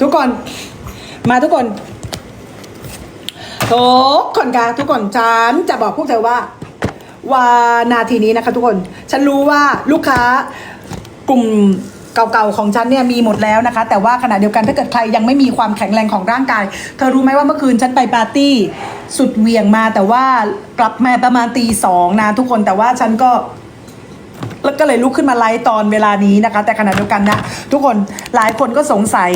ทุกคน มาทุกคนทุกคนคะทุกคนฉันจะบอกพวกเธอว่าว่า นาทีนี้นะคะทุกคน ฉันรู้ว่าลูกค้ากลุ่มเก่าๆของฉันเนี่ยมีหมดแล้วนะคะ แต่ว่าขณะเดียวกันถ้าเกิดใครยังไม่มีความแข็งแรงของร่างกาย เธอรู้ไหมว่าเมื่อคืนฉันไปปาร์ตี้สุดเวียงมาแต่ว่ากลับมาประมาณตีสองนะทุกคนแต่ว่าฉันก็แล้วก็เลยลุกขึ้นมาไลฟ์ตอนเวลานี้นะคะ แต่ขณะเดียวกันนะทุกคนหลายคนก็สงสัย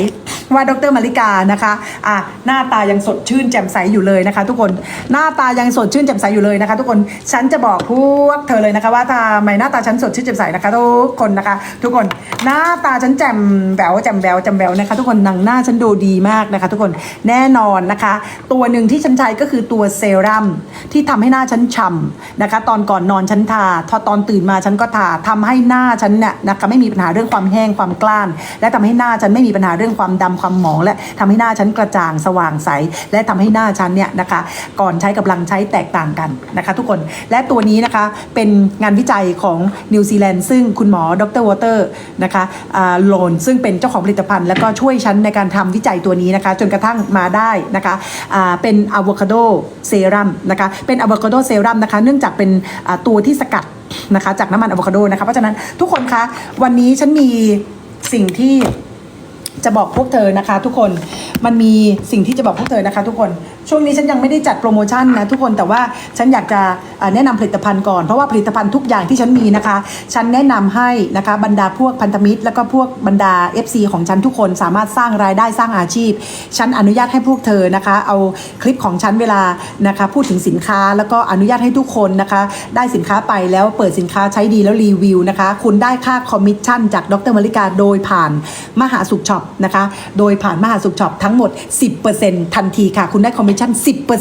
ว่าดรมาริกานะคะอะหน้าตายังสดชื่นแจ่มใสอยู่เลยนะคะ ทุกคนหน้าตายังสดชื่นแจ่มใสอยู่เลยนะคะ ทุกคนฉันจะบอกพวกเธอเลยนะคะ ว่าทำไมหน้าตาฉันสดชื่นแจ่มใสนะคะ ทุกคนนะคะ ทุกคนหน้าตาฉันแจ่มแบวแจ่มแบวแจ่มแบวนะคะ ทุกคนหนังหน้าฉันดูดีมากนะคะ ทุกคนแน่นอนนะคะ ตัวหนึ่งที่ฉันใช้ก็คือตัวเซรั่มที่ทำให้หน้าฉันฉ่ำนะคะ ตอนก่อนนอนฉันทาพอตอนตื่นมาฉันก็ทาทำให้หน้าฉันเนี่ยนะคะไม่มีปัญหาเรื่องความแห้งความกล้าน และทำให้หน้าฉันไม่มีปัญหาเรื่องความดำความหมอง และทำให้หน้าฉันกระจ่างสว่างใส และทำให้หน้าฉันเนี่ยนะคะ ก่อนใช้กับหลังใช้แตกต่างกันนะคะ ทุกคนและตัวนี้นะคะเป็นงานวิจัยของนิวซีแลนด์ซึ่งคุณหมอดรวอเตอร์นะคะโลนซึ่งเป็นเจ้าของผลิตภัณฑ์ แล้วก็ช่วยฉันในการทำวิจัยตัวนี้นะคะ จนกระทั่งมาได้นะคะอ่าเป็นอะโวคาโดเซรั่มนะคะเป็นอะโวคาโดเซรั่มนะคะ เนื่องจากเป็นตัวที่สกัดนะคะจากน้ำมันอะโวคาโดนะคะ เพราะฉะนั้นทุกคนคะ วันนี้ฉันมีสิ่งที่ จะบอกพวกเธอนะคะ ทุกคน มันมีสิ่งที่จะบอกพวกเธอนะคะ ทุกคนช่วงนี้ฉันยังไม่ได้จัดโปรโมชั่นนะทุกคนแต่ว่าฉันอยากจะเอ่อแนะนำผลิตภัณฑ์ก่อนเพราะว่าผลิตภัณฑ์ทุกอย่างที่ฉันมีนะคะ ฉันแนะนำให้นะคะบรรดาพวกพันธมิตร แล้วก็พวกบรรดา FC ของฉันทุกคนสามารถสร้างรายได้สร้างอาชีพ ฉันอนุญาตให้พวกเธอนะคะ เอาคลิปของฉันเวลานะคะพูดถึงสินค้าแล้วก็อนุญาตให้ทุกคนนะคะ ได้สินค้าไปแล้วเปิดสินค้าใช้ดีแล้วรีวิวนะคะ คุณได้ค่าคอมมิชชั่นจากดรมาริกาโดยผ่านมหาสุขช็อปนะคะโดยผ่านมหาสุขช็อปทั้งหมด 10%ทันทีค่ะ คุณได้คอมมิชชั่น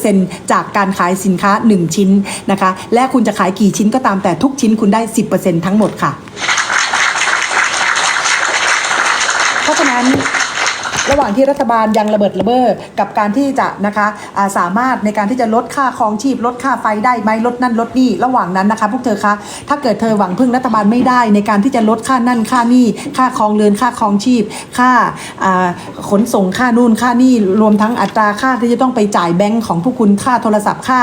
10%จากการขายสินค้า 1 ชิ้นนะคะ และคุณจะขายกี่ชิ้นก็ตามแต่ทุกชิ้นคุณได้ 10%ทั้งหมดค่ะ เพราะฉะนั้น ระหว่างที่รัฐบาลยังระเบิดระเบ้อกับการที่จะนะคะสามารถในการที่จะลดค่าครองชีพ ลดค่าไฟได้ไหมลดนั่นลดนี่ระหว่างนั้นนะคะพวกเธอคะถ้าเกิดเธอหวังพึ่งรัฐบาลไม่ได้ ในการที่จะลดค่านั่นค่านี่ค่าครองเรือนค่าครองชีพ ค่าขนส่งค่านู่นค่านี่รวมทั้งอัตราค่าที่จะต้องไปจ่ายแบงก์ของพวกคุณค่าโทรศัพท์ค่า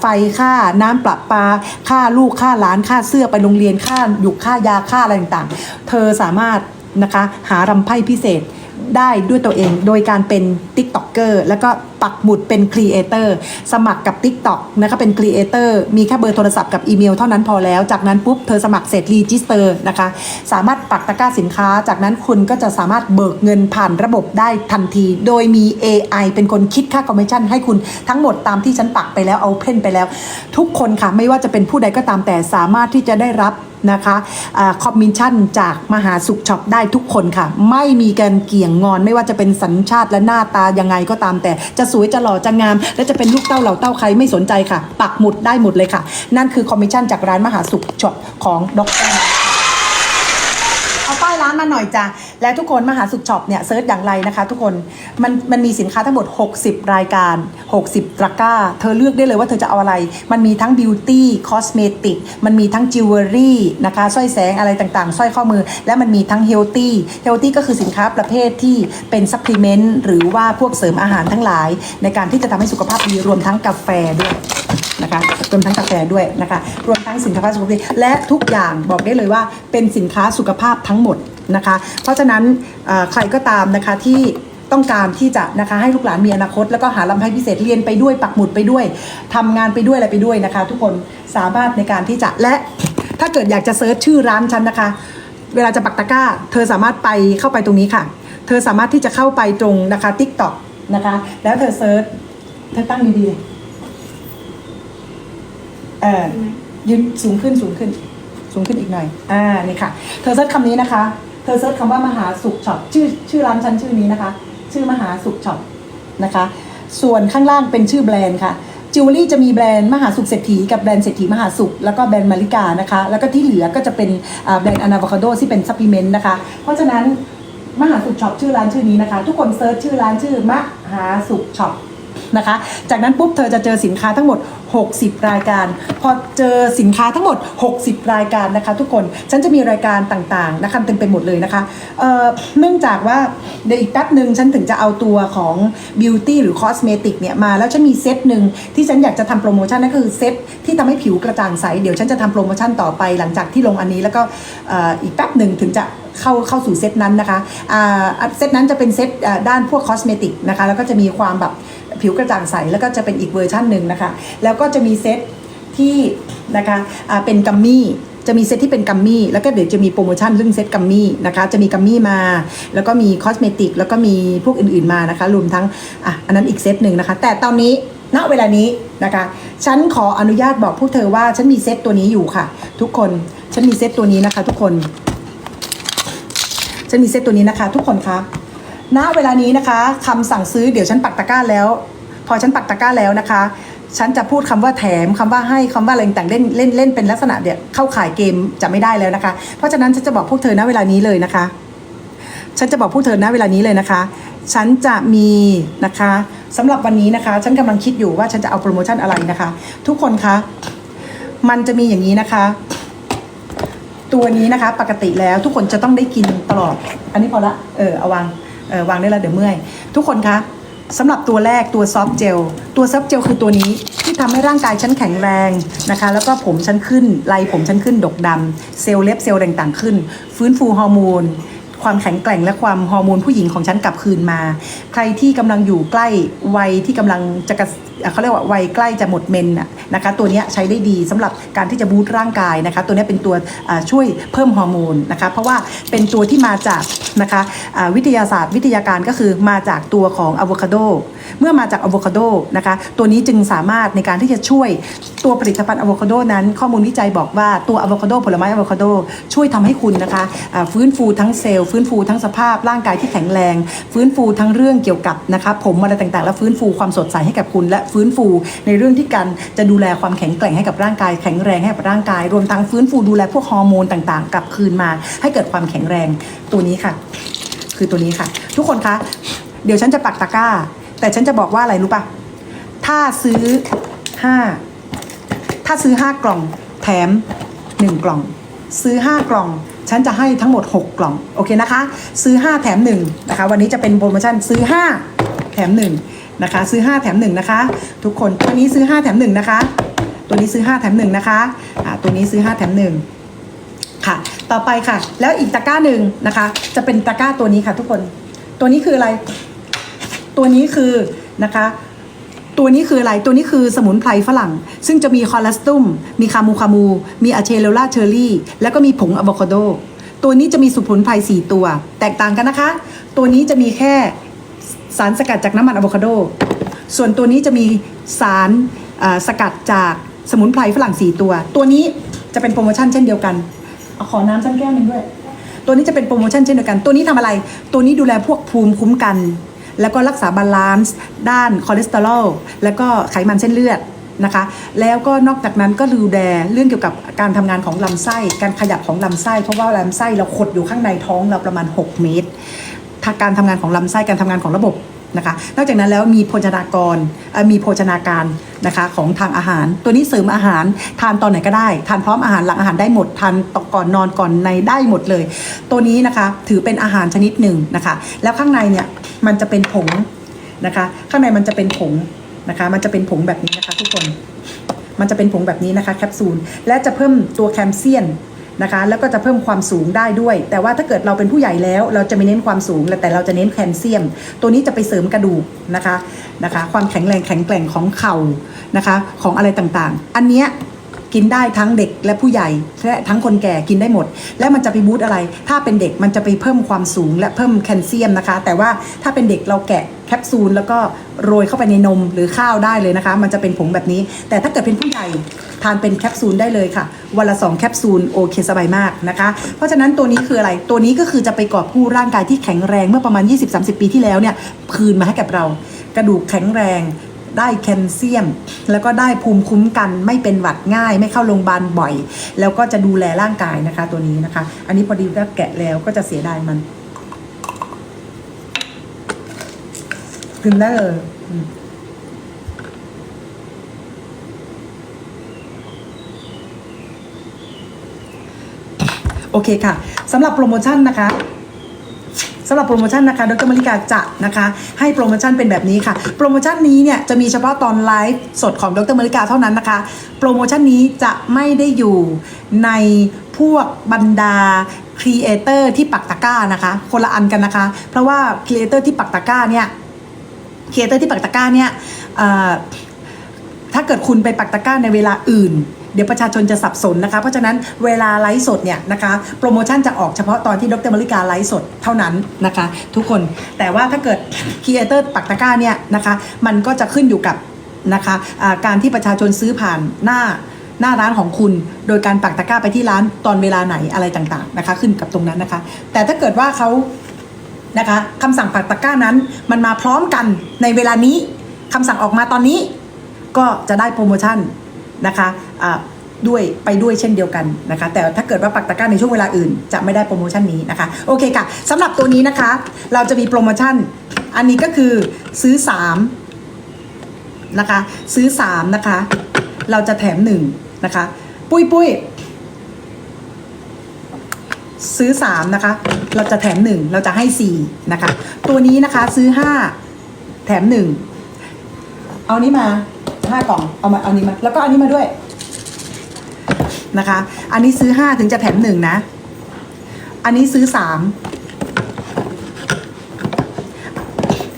ไฟค่าน้ำประปา ค่าลูกค่าหลานค่าเสื้อไปโรงเรียนค่าหยุกค่ายาค่าอะไรต่างๆ เธอสามารถนะคะหารำไพ่พิเศษ ได้ด้วยตัวเอง โดยการเป็น Tik t o อกเกอร์แล้วก็ปักหมุดเป็นครีเอเตอร์สมัครกับ Tik t o อกนะคะเป็นครีเอเตอร์มีแค่เบอร์โทรศัพท์กับอีเมลเท่านั้นพอแล้ว จากนั้นปุ๊บเธอสมัครเสร็จรีจิสเตอร์นะคะสามารถปักตะกร้าสินค้า จากนั้นคุณก็จะสามารถเบิกเงินผ่านระบบได้ทันที โดยมี AI เป็นคนคิดค่าคอมมิชชั่นให้คุณทั้งหมดตามที่ฉันปักไปแล้วเอาเพนไปแล้ว ทุกคนค่ะไม่ว่าจะเป็นผู้ใดก็ตามแต่สามารถที่จะได้รับ นะคะคอมมิชชั่นจากมหาสุขช็อปได้ทุกคนค่ะ ไม่มีการเกี่ยงงอนไม่ว่าจะเป็นสัญชาติและหน้าตายังไงก็ตามแต่ จะสวยจะหล่อจะงาม และจะเป็นลูกเต้าเหล่าเต้าใครไม่สนใจค่ะ ปักหมุดได้หมดเลยค่ะ นั่นคือคอมมิชชั่นจากร้านมหาสุขช็อปของดร เอาป้ายร้าน มาหน่อยจ้ะและทุกคนมหาสุขช็อปเนี่ยเซิร์ชอย่างไรนะคะ ทุกคนมันมันมีสินค้าทั้งหมด 60 รายการ 60 ตะกร้า เธอเลือกได้เลยว่าเธอจะเอาอะไร มันมีทั้งบิวตี้คอสเมติกมันมีทั้งจิวเวลรี่นะคะสร้อยแสงอะไรต่างๆสร้อยข้อมือ และมันมีทั้งเฮลตี้เฮลตี้ก็คือสินค้าประเภทที่เป็นซัพพลีเมนต์หรือว่าพวกเสริมอาหารทั้งหลาย ในการที่จะทำให้สุขภาพดีรวมทั้งกาแฟด้วยนะคะรวมทั้งกาแฟด้วยนะคะรวมทั้งสินค้าสุขภาพและทุกอย่างบอกได้เลยว่าเป็นสินค้าสุขภาพทั้งหมด นะคะ เพราะฉะนั้นใครก็ตามนะคะที่ต้องการที่จะนะคะให้ลูกหลานมีอนาคต แล้วก็หาลำไพพิเศษเรียนไปด้วยปักหมุดไปด้วยทำงานไปด้วยอะไรไปด้วยนะคะ ทุกคนสามารถในการที่จะและถ้าเกิดอยากจะเซิร์ชชื่อร้านฉันนะคะ เวลาจะปักตะกร้า เธอสามารถไปเข้าไปตรงนี้ค่ะ เธอสามารถที่จะเข้าไปตรงนะคะ t ิ k t o k นะคะ แล้วเธอเซิร์ชเธอตั้งดีๆเออยืนสูงขึ้นสูงขึ้น สูงขึ้นอีกหน่อย อ่านี่ค่ะ เธอเซิร์ชคำนี้นะคะ เธอเซิร์ชคำว่ามหาสุขช็อปชื่อชื่อร้านฉันชื่อนี้นะคะ ชื่อมหาสุขช็อปนะคะ ส่วนข้างล่างเป็นชื่อแบรนด์ค่ะจิวเวลรี่จะมีแบรนด์มหาสุขเศรษฐีกับแบรนด์เศรษฐีมหาสุขแล้วก็แบรนด์มาริกานะคะ แล้วก็ที่เหลือก็จะเป็นแบรนด์อนาโวคาโดที่เป็นซัพพลีเมนต์นะคะ เพราะฉะนั้นมหาสุขช็อปชื่อร้านชื่อนี้นะคะ ทุกคนเซิร์ชชื่อร้านชื่อมหาสุขช็อปนะคะ จากนั้นปุ๊บเธอจะเจอสินค้าทั้งหมด 60 รายการ พอเจอสินค้าทั้งหมด 60 รายการนะคะ ทุกคนฉันจะมีรายการต่างๆนะคะเต็มไปหมดเลยนะคะเอ่อเนื่องจากว่าเดี๋ยวอีกแป๊บหนึ่งฉันถึงจะเอาตัวของ beauty หรือ cosmetic เนี่ยมาแล้วฉันมีเซตหนึ่งที่ฉันอยากจะทำโปรโมชั่นนั่นคือเซตที่ทำให้ผิวกระจ่างใสเดี๋ยวฉันจะทำโปรโมชั่นต่อไปหลังจากที่ลงอันนี้แล้วก็อีกแป๊บหนึ่งถึงจะ เข้าเข้าสู่เซตนั้นนะคะเซตนั้นจะเป็นเซตด้านพวกคอสเมติกนะคะแล้วก็จะมีความแบบผิวกระจ่างใส แล้วก็จะเป็นอีกเวอร์ชันหนึ่งนะคะ แล้วก็จะมีเซตที่นะคะเป็นกัมมี่จะมีเซตที่เป็นกัมมี่แล้วก็เดี๋ยวจะมีโปรโมชั่นเรื่องเซตกัมมี่นะคะ จะมีกัมมี่มา แล้วก็มีคอสเมติกแล้วก็มีพวกอื่นๆมานะคะ รวมทั้งอะอันนั้นอีกเซตหนึ่งนะคะ แต่ตอนนี้ณเวลานี้นะคะ ฉันขออนุญาตบอกพวกเธอว่าฉันมีเซตตัวนี้อยู่ค่ะ ทุกคนฉันมีเซตตัวนี้นะคะ ทุกคน ฉันมีเซตตัวนี้นะคะ ทุกคนคะณเวลานี้นะคะคำสั่งซื้อเดี๋ยวฉันปักตะกร้าแล้ว พอฉันปักตะกร้าแล้วนะคะ ฉันจะพูดคำว่าแถมคำว่าให้คำว่าอะไรต่างเล่นเล่นเล่นเป็นลักษณะเดี๋ยวเข้าขายเกมจะไม่ได้แล้วนะคะ เพราะฉะนั้นฉันจะบอกพวกเธอณเวลานี้เลยนะคะ ฉันจะบอกพวกเธอณเวลานี้เลยนะคะ ฉันจะมีนะคะสำหรับวันนี้นะคะ ฉันกำลังคิดอยู่ว่าฉันจะเอาโปรโมชั่นอะไรนะคะ ทุกคนคะมันจะมีอย่างนี้นะคะ ตัวนี้นะคะ ปกติแล้วทุกคนจะต้องได้กินตลอด อันนี้พอละ เออเอาวางเออวางได้แล้วเดี๋ยวเมื่อย ทุกคนคะสำหรับตัวแรกตัวซอฟต์เจลตัวซอฟต์เจลคือตัวนี้ที่ทำให้ร่างกายฉันแข็งแรงนะคะ แล้วก็ผมฉันขึ้นลายผมฉันขึ้นดกดำเซลล์เล็บเซลล์ต่างๆขึ้น ฟื้นฟูฮอร์โมนความแข็งแกร่งและความฮอร์โมนผู้หญิงของฉันกลับคืนมา ใครที่กำลังอยู่ใกล้วัยที่กำลังจะกะเขาเรียกว่าวัยใกล้จะหมดเมนน่ะนะคะ ตัวนี้ใช้ได้ดีสำหรับการที่จะบูตร่างกายนะคะ ตัวนี้เป็นตัวช่วยเพิ่มฮอร์โมนนะคะ เพราะว่าเป็นตัวที่มาจากนะคะวิทยาศาสตร์วิทยาการก็คือมาจากตัวของอะโวคาโดเมื่อมาจากอะโวคาโดนะคะ ตัวนี้จึงสามารถในการที่จะช่วยตัวผลิตภัณฑ์อะโวคาโดนั้น ข้อมูลวิจัยบอกว่าตัวอะโวคาโดผลไม้อะโวคาโดช่วยทำให้คุณนะคะฟื้นฟูทั้งเซลล์ฟื้นฟูทั้งสภาพร่างกายที่แข็งแรง ฟื้นฟูทั้งเรื่องเกี่ยวกับนะคะผมอะไรต่างๆ และฟื้นฟูความสดใสให้กับคุณ และฟื้นฟูในเรื่องที่การจะดููแลความแข็งแกร่งให้กับร่างกายแข็งแรงให้กับร่างกาย รวมทั้งฟื้นฟูดูแลพวกฮอร์โมนต่างๆ กลับคืนมา ให้เกิดความแข็งแรงตัวนี้ค่ะ คือตัวนี้ค่ะ ทุกคนคะเดี๋ยวฉันจะปักตะกร้า แต่ฉันจะบอกว่าอะไรรู้ปะถ้าซื้อห้าถ้าซื้อห้ากล่องแถมหนึ่งกล่อง ซื้อห้ากล่องฉันจะให้ทั้งหมด 6 กล่อง โอเคนะคะ ซื้อ 5 แถม 1 นะคะ วันนี้จะเป็นโปรโมชั่นซื้อ 5 แถม 1 นะคะ ซื้อ 5 แถม1นะคะ ทุกคนตัวนี้ซื้อ 5 แถม1นะคะ ตัวนี้ซื้อ 5 แถม1นะคะอ่าตัวนี้ซื้อ 5 แถม1ค่ะ ต่อไปค่ะ แล้วอีกตะกร้าหนึ่งนะคะ จะเป็นตะกร้าตัวนี้ค่ะ ทุกคน ตัวนี้คืออะไร ตัวนี้คือนะคะตัวนี้คืออะไร ตัวนี้คือสมุนไพรฝรั่ง ซึ่งจะมีคอลัสตุม มีคามูคามู มีอะเชโลล่าเชอร์รี่ แล้วก็มีผงอะโวคาโด ตัวนี้จะมีสมุนไพร4ตัว แตกต่างกันนะคะ ตัวนี้จะมีแค่ สารสกัดจากน้ำมันอะโวคาโด ส่วนตัวนี้จะมีสารสกัดจากสมุนไพรฝรั่ง 4 ตัว ตัวนี้จะเป็นโปรโมชั่นเช่นเดียวกันเอาขอน้ำสักแก้วหนึ่งด้วย ตัวนี้จะเป็นโปรโมชั่นเช่นเดียวกัน ตัวนี้ทำอะไร ตัวนี้ดูแลพวกภูมิคุ้มกัน แล้วก็รักษาบาลานซ์ด้านคอเลสเตอรอลแล้วก็ไขมันเส้นเลือดนะคะ แล้วก็นอกจากนั้นก็ดูแลเรื่องเกี่ยวกับการทำงานของลำไส้ การขยับของลำไส้ เพราะว่าลำไส้เราขดอยู่ข้างในท้องเราประมาณ 6 เมตร ถ้าการทำงานของลำไส้การทำงานของระบบนะคะนอกจากนั้นแล้วมีโภชนากรมีโภชนาการนะคะของทางอาหาร ตัวนี้เสริมอาหารทานตอนไหนก็ได้ ทานพร้อมอาหารหลังอาหารได้หมดทานตก่อนนอนก่อนในได้หมดเลย ตัวนี้นะคะถือเป็นอาหารชนิดหนึ่งนะคะ แล้วข้างในเนี่ยมันจะเป็นผงนะคะ ข้างในมันจะเป็นผงนะคะ มันจะเป็นผงแบบนี้นะคะ ทุกคน มันจะเป็นผงแบบนี้นะคะแคปซูลและจะเพิ่มตัวแคลเซียม นะคะ แล้วก็จะเพิ่มความสูงได้ด้วย แต่ว่าถ้าเกิดเราเป็นผู้ใหญ่แล้ว เราจะไม่เน้นความสูง แต่เราจะเน้นแคลเซียม ตัวนี้จะไปเสริมกระดูกนะคะนะคะ ความแข็งแรงแข็งแกร่งของเข่านะคะ ของอะไรต่างๆ อันเนี้ย กินได้ทั้งเด็กและผู้ใหญ่และทั้งคนแก่กินได้หมด และมันจะไปบูตอะไร ถ้าเป็นเด็กมันจะไปเพิ่มความสูงและเพิ่มแคลเซียมนะคะ แต่ว่าถ้าเป็นเด็กเราแกะแคปซูลแล้วก็โรยเข้าไปในนมหรือข้าวได้เลยนะคะ มันจะเป็นผงแบบนี้ แต่ถ้าเกิดเป็นผู้ใหญ่ทานเป็นแคปซูลได้เลยค่ะ วันละสองแคปซูลโอเคสบายมากนะคะ เพราะฉะนั้นตัวนี้คืออะไร ตัวนี้ก็คือจะไปกอบกู้ร่างกายที่แข็งแรงเมื่อประมาณ 20-30 ปีที่แล้วเนี่ย คืนมาให้กับเรา กระดูกแข็งแรง ได้แคลเซียม แล้วก็ได้ภูมิคุ้มกันไม่เป็นหวัดง่าย ไม่เข้าโรงพยาบาลบ่อย แล้วก็จะดูแลร่างกายนะคะ ตัวนี้นะคะ อันนี้พอดีถ้าแกะแล้วก็จะเสียดายมันกินได้เลยโอเคค่ะสำหรับโปรโมชั่นนะคะ สำหรับโปรโมชั่นนะคะ ดรมาริกาจะนะคะ ให้โปรโมชั่นเป็นแบบนี้ค่ะ โปรโมชั่นนี้เนี่ยจะมีเฉพาะตอนไลฟ์สดของดรมาริกาเท่านั้นนะคะ โปรโมชั่นนี้จะไม่ได้อยู่ในพวกบรรดาครีเอเตอร์ที่ปักตะก้านะคะ คนละอันกันนะคะ เพราะว่าครีเอเตอร์ที่ปักตะก้าเนี่ยครีเอเตอร์ที่ปักตะก้าเนี่ยถ้าเกิดคุณไปปักตะก้าในเวลาอื่น เดี๋ยวประชาชนจะสับสนนะคะ เพราะฉะนั้นเวลาไลฟ์สดเนี่ยนะคะโปรโมชั่นจะออกเฉพาะตอนที่ดรมาริกาไลฟ์สดเท่านั้นนะคะ ทุกคนแต่ว่าถ้าเกิดครีเอเตอร์ปักตะก้าเนี่ยนะคะมันก็จะขึ้นอยู่กับนะคะอ่าการที่ประชาชนซื้อผ่านหน้าหน้าร้านของคุณ โดยการปักตะกร้าไปที่ร้านตอนเวลาไหนอะไรต่างๆนะคะ ขึ้นกับตรงนั้นนะคะ แต่ถ้าเกิดว่าเขานะคะคำสั่งปักตะกร้านั้นมันมาพร้อมกันในเวลานี้คำสั่งออกมาตอนนี้ ก็จะได้โปรโมชั่น นะคะด้วยไปด้วยเช่นเดียวกันนะคะ แต่ถ้าเกิดว่าปักตะกร้าในช่วงเวลาอื่น จะไม่ได้โปรโมชั่นนี้นะคะ โอเคค่ะสำหรับตัวนี้นะคะ เราจะมีโปรโมชั่น อันนี้ก็คือซื้อ 3 นะคะ ซื้อ 3 นะคะ เราจะแถม 1 นะคะ ปุ้ยปุ้ยซื้อ 3 นะคะ เราจะแถม 1 เราจะให้ 4 นะคะ ตัวนี้นะคะซื้อ 5 แถม 1 เอานี้มา 5กล่องเอามาเอานี้มาแล้วก็เอานี้มาด้วยนะคะ อันนี้ซื้อ5ถึงจะแถม1นะ อันนี้ซื้อ3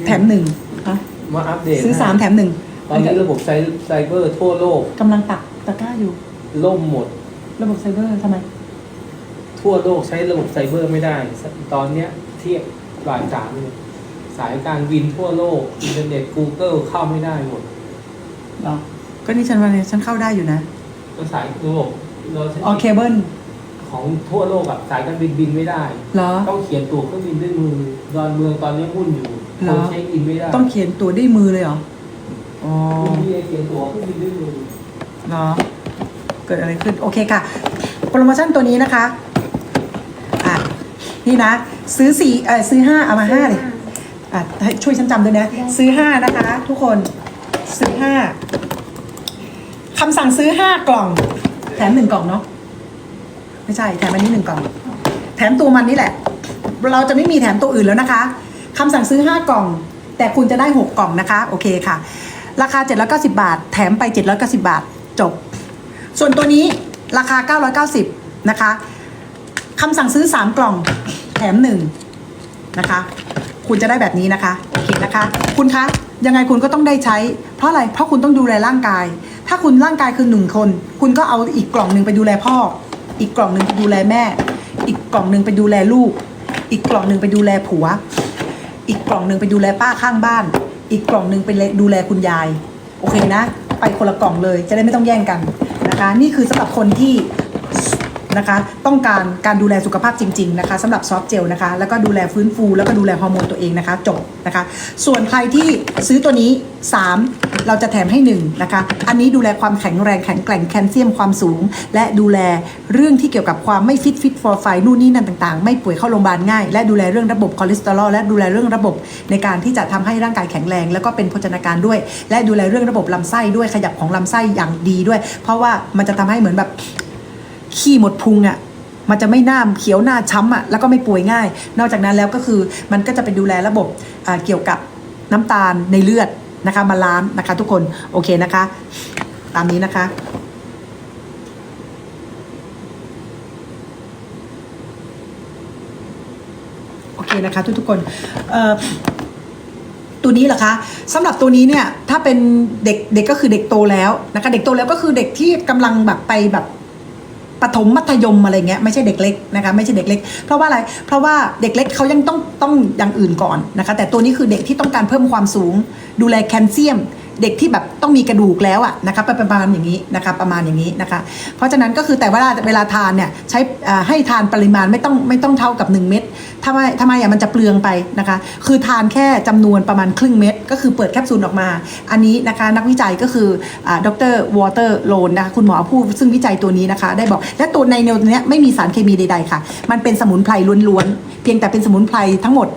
แถม1ฮะมาอัปเดตซื้อให้3แถมตอนนี้ระบบไซไซเบอร์ทั่วโลก1กำลังตักตะกร้าอยู่ ล่มหมด ระบบไซเบอร์ทำไม ทั่วโลกใช้ระบบไซเบอร์ไม่ได้ ตอนเนี้ยเทียบบ่ายสามเนี่ยสายการบินทั่วโลก อินเทอร์เน็ต Google เข้าไม่ได้หมดเหรอก็นี่ฉันวันนี้ฉันเข้าได้อยู่นะก็สายระบบเราใช้ออเคเบิลของทั่วโลกแบบสายการบินบินไม่ได้ เหรอ ต้องเขียนตั๋วเครื่องบินด้วยมือดอนเมืองตอนนี้วุ่นอยู่เหรคอนเช็คอินไม่ได้ต้องเขียนตัวด้วยมือเลยเหรอ อ๋อคุณพี่เขียนตั๋วเครื่องบินด้วยมือเนาะเกิดอะไรขึ้น โอเคค่ะ โปรโมชั่นตัวนี้นะคะ อะ นี่นะ ซื้อสี่เออซื้อห้าเอามาห้าเลย อะให้ช่วยฉันจำด้วยนะ ซื้อห้านะคะ ทุกคน ซื้อห้าคำสั่งซื้อห้ากล่อง แถมหนึ่งกล่องเนาะไม่ใช่แถมอันนี้หนึ่งกล่อง แถมตัวมันนี่แหละ เราจะไม่มีแถมตัวอื่นแล้วนะคะคำสั่งซื้อ5กล่อง แต่คุณจะได้6กกล่องนะคะ โอเคค่ะ ราคา790บาท แถมไป790บาท จบ ส่วนตัวนี้ราคา990นะคะคำสั่งซื้อ3กล่อง แถม1นะคะ คุณจะได้แบบนี้นะคะ โอเคนะคะ คุณคะ ยังไงคุณก็ต้องได้ใช้ เพราะอะไร เพราะคุณต้องดูแลร่างกาย ถ้าคุณร่างกายคือหนึ่งคน คุณก็เอาอีกกล่องหนึ่งไปดูแลพ่อ อีกกล่องหนึ่งไปดูแลแม่ อีกกล่องหนึ่งไปดูแลลูก อีกกล่องหนึ่งไปดูแลผัว อีกกล่องหนึ่งไปดูแลป้าข้างบ้าน อีกกล่องหนึ่งไปดูแลคุณยาย โอเคนะ ไปคนละกล่องเลย จะได้ไม่ต้องแย่งกันนะคะ นี่คือสำหรับคนที่ นะคะ ต้องการการดูแลสุขภาพจริง ๆ นะคะสำหรับซอฟต์เจลนะคะ แล้วก็ดูแลฟื้นฟูแล้วก็ดูแลฮอร์โมนตัวเองนะคะ จบนะคะ ส่วนใครที่ซื้อตัวนี้ 3 เราจะแถมให้1นะคะ อันนี้ดูแลความแข็งแรงแข็งแกร่งแคลเซียมความสูง และดูแลเรื่องที่เกี่ยวกับความไม่ฟิตฟิตฟอร์ไฟนู่นนี่นั่นต่างๆ ไม่ป่วยเข้าโรงพยาบาลง่าย และดูแลเรื่องระบบคอเลสเตอรอลและดูแลเรื่องระบบในการที่จะทำให้ร่างกายแข็งแรง แล้วก็เป็นโภชนาการด้วย และดูแลเรื่องระบบลำไส้ด้วยขยับของลำไส้อย่างดีด้วย เพราะว่ามันจะทำให้เหมือนแบบ ขี้หมดพุงอะ่ะมันจะไม่หน้าเขียวหน้าช้ำอะ่ะแล้วก็ไม่ป่วยง่าย นอกจากนั้นแล้วก็คือมันก็จะไปดูแลระบบเกี่ยวกับน้ำตาลในเลือดนะคะบาล้านนะคะ ทุกคนโอเคนะคะ ตามนี้นะคะโอเคนะคะ ทุกทุกคนเอ่อตัวนี้เหรอคะสำหรับตัวนี้เนี่ยถ้าเป็นเด็กเด็กก็คือเด็กโตแล้วนะคะ เด็กโตแล้วก็คือเด็กที่กำลังแบบไปแบบ ปฐมมัธยมอะไรเงี้ยไม่ใช่เด็กเล็กนะคะไม่ใช่เด็กเล็ก เพราะว่าอะไรเพราะว่าเด็กเล็กเขายังต้องต้องอย่างอื่นก่อนนะคะแต่ตัวนี้คือเด็กที่ต้องการเพิ่มความสูง ดูแลแคลเซียม เด็กที่แบบต้องมีกระดูกแล้วอะนะคะประมาณอย่างนี้นะคะประมาณอย่างนี้นะคะ เพราะฉะนั้นก็คือแต่เวลาเวลาทานเนี่ยใช้อ่าให้ทานปริมาณไม่ต้องไม่ต้องเท่ากับ 1 เม็ดทำไมทำไมอะมันจะเปลืองไปนะคะ คือทานแค่จำนวนประมาณครึ่งเม็ดก็คือเปิดแคปซูลออกมา อันนี้นะคะนักวิจัยก็คือดรวอเตอร์โลนนะคะคุณหมอผู้ซึ่งวิจัยตัวนี้นะคะ ได้บอกและตัวในเนวเนี้ยไม่มีสารเคมีใดๆค่ะ มันเป็นสมุนไพรล้วนๆเพียงแต่เป็นสมุนไพรทั้งหมด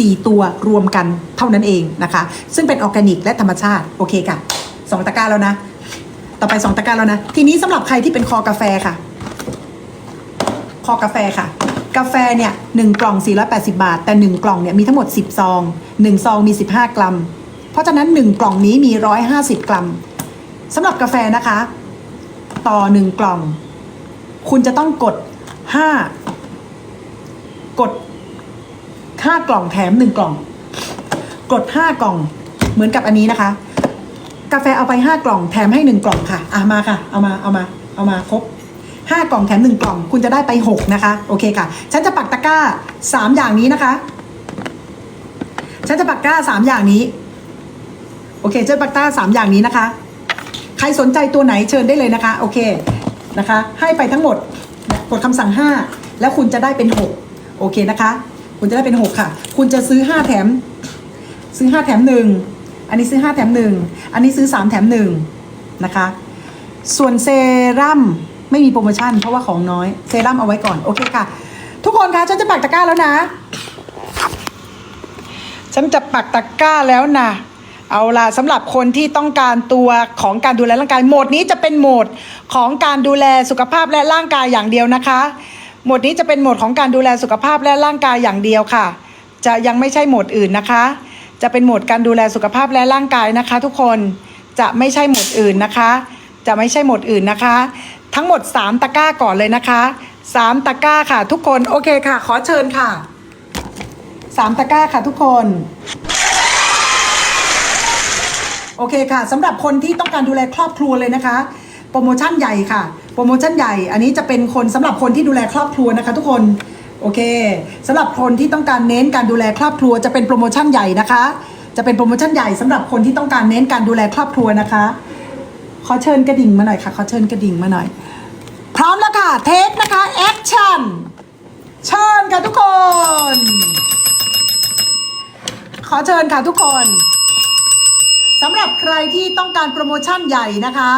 4 ตัวรวมกันเท่านั้นเองนะคะ ซึ่งเป็นออร์แกนิกและธรรมชาติ โอเคค่ะสองตะกร้าแล้วนะ ต่อไป 2 ตะกร้าแล้วนะ ทีนี้สำหรับใครที่เป็นคอกาแฟค่ะ คอกาแฟค่ะ กาแฟเนี่ยหนึ่งกล่อง 480 บาท แต่ 1 กล่องเนี่ยมีทั้งหมด 10 ซอง 1 ซองมี 15 กรัม เพราะฉะนั้น 1 กล่องนี้มี 150 กรัมสำหรับกาแฟนะคะ ต่อ 1 กล่อง คุณจะต้องกด 5 กด 5 กล่องแถม 1 กล่อง กด 5 กล่อง เหมือนกับอันนี้นะคะ กาแฟเอาไป 5 กล่องแถมให้ 1 กล่องค่ะอะมาค่ะ เอามาเอามาเอามาครบ5 กล่องแถม 1 กล่อง คุณจะได้ไป 6 นะคะ โอเคค่ะ ฉันจะปักตะกร้า 3 อย่างนี้นะคะ ฉันจะปักตะกร้า 3 อย่างนี้ โอเคเจ้าปักตะกร้า 3 อย่างนี้นะคะ ใครสนใจตัวไหนเชิญได้เลยนะคะ โอเคนะคะ ให้ไปทั้งหมด กดคำสั่ง 5 แล้วคุณจะได้เป็น 6 โอเคนะคะ คุณจะได้เป็น 6 ค่ะ คุณจะซื้อ 5 แถม ซื้อ 5 แถม 1 อันนี้ซื้อ 5 แถม 1 อันนี้ซื้อ 3 แถม 1 นะคะ ส่วนเซรั่มไม่มีโปรโมชั่น เพราะว่าของน้อย เซรั่มเอาไว้ก่อน โอเคค่ะ ทุกคนคะฉันจะปักตะกร้าแล้วนะ ฉันจะปักตะกร้าแล้วนะเอาล่ะสำหรับคนที่ต้องการตัวของการดูแลร่างกายโหมดนี้จะเป็นโหมดของการดูแลสุขภาพและร่างกายอย่างเดียวนะคะ หมดนี้จะเป็นโหมดของการดูแลสุขภาพและร่างกายอย่างเดียวค่ะ จะยังไม่ใช่โหมดอื่นนะคะ จะเป็นโหมดการดูแลสุขภาพและร่างกายนะคะ ทุกคนจะไม่ใช่โหมดอื่นนะคะ จะไม่ใช่โหมดอื่นนะคะ ทั้งหมด 3 ตะกร้าก่อนเลยนะคะ 3 ตะกร้าค่ะ ทุกคนโอเคค่ะ ขอเชิญค่ะสามตะกร้าค่ะทุกคนโอเคค่ะสำหรับคนที่ต้องการดูแลครอบครัวเลยนะคะ โปรโมชั่นใหญ่ค่ะ โปรโมชั่นใหญ่ อันนี้จะเป็นคนสำหรับคนที่ดูแลครอบครัวนะคะทุกคนโอเคสำหรับคนที่ต้องการเน้นการดูแลครอบครัวจะเป็นโปรโมชั่นใหญ่นะคะ จะเป็นโปรโมชั่นใหญ่สำหรับคนที่ต้องการเน้นการดูแลครอบครัวนะคะขอเชิญกระดิ่งมาหน่อยค่ะขอเชิญกระดิ่งมาหน่อย พร้อมแล้วค่ะเทคนะคะแอคชั่นเชิญค่ะทุกคน ขอเชิญค่ะทุกคนสำหรับใครที่ต้องการโปรโมชั่นใหญ่นะคะ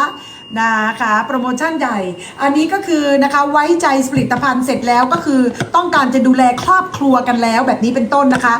นะคะโปรโมชั่นใหญ่ อันนี้ก็คือนะคะไว้ใจผลิตภัณฑ์เสร็จแล้วก็คือต้องการจะดูแลครอบครัวกันแล้วแบบนี้เป็นต้นนะคะ